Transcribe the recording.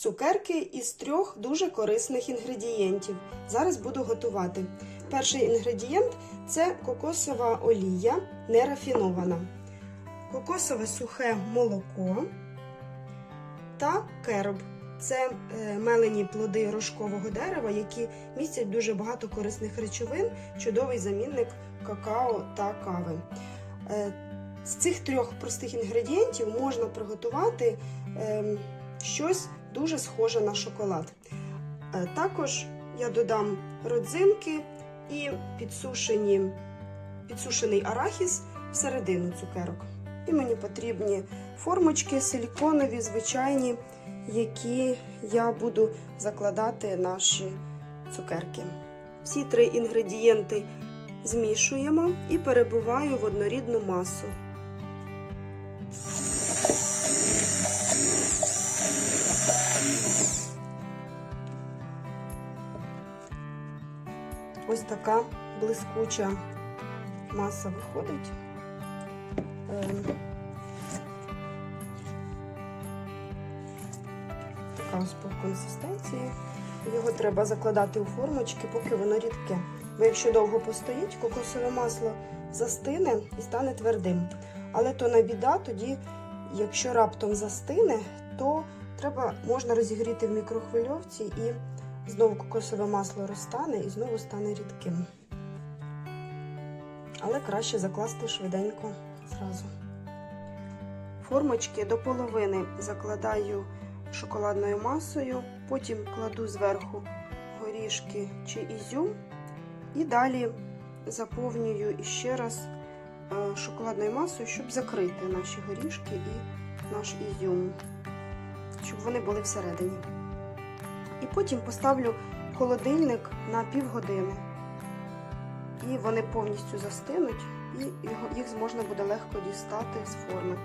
Цукерки із трьох дуже корисних інгредієнтів. Зараз буду готувати. Перший інгредієнт це кокосова олія нерафінована, кокосове сухе молоко та кероб. Це е, мелені плоди рожкового дерева, які містять дуже багато корисних речовин, чудовий замінник какао та кави. Е, З цих трьох простих інгредієнтів можна приготувати ем, щось дуже схоже на шоколад. Е, Також я додам родзинки і підсушені, підсушений арахіс всередину цукерок. І мені потрібні формочки силіконові, звичайні, які я буду закладати наші цукерки. Всі три інгредієнти змішуємо і перебиваю в однорідну масу. Ось така блискуча маса виходить. Ем, Така ось по консистенції. Його треба закладати у формочки, поки воно рідке. Бо якщо довго постоїть, кокосове масло застине і стане твердим. Але то не біда, тоді, якщо раптом застине, то треба можна розігріти в мікрохвильовці і знову кокосове масло розтане і знову стане рідким. Але краще закласти швиденько зразу. Формочки до половини закладаю шоколадною масою, потім кладу зверху горішки чи ізюм, і далі заповнюю іще раз е, шоколадною масою, щоб закрити наші горішки і наш ізюм, щоб вони були всередині. І потім поставлю холодильник на півгодини. І вони повністю застинуть, і їх можна буде легко дістати з форми.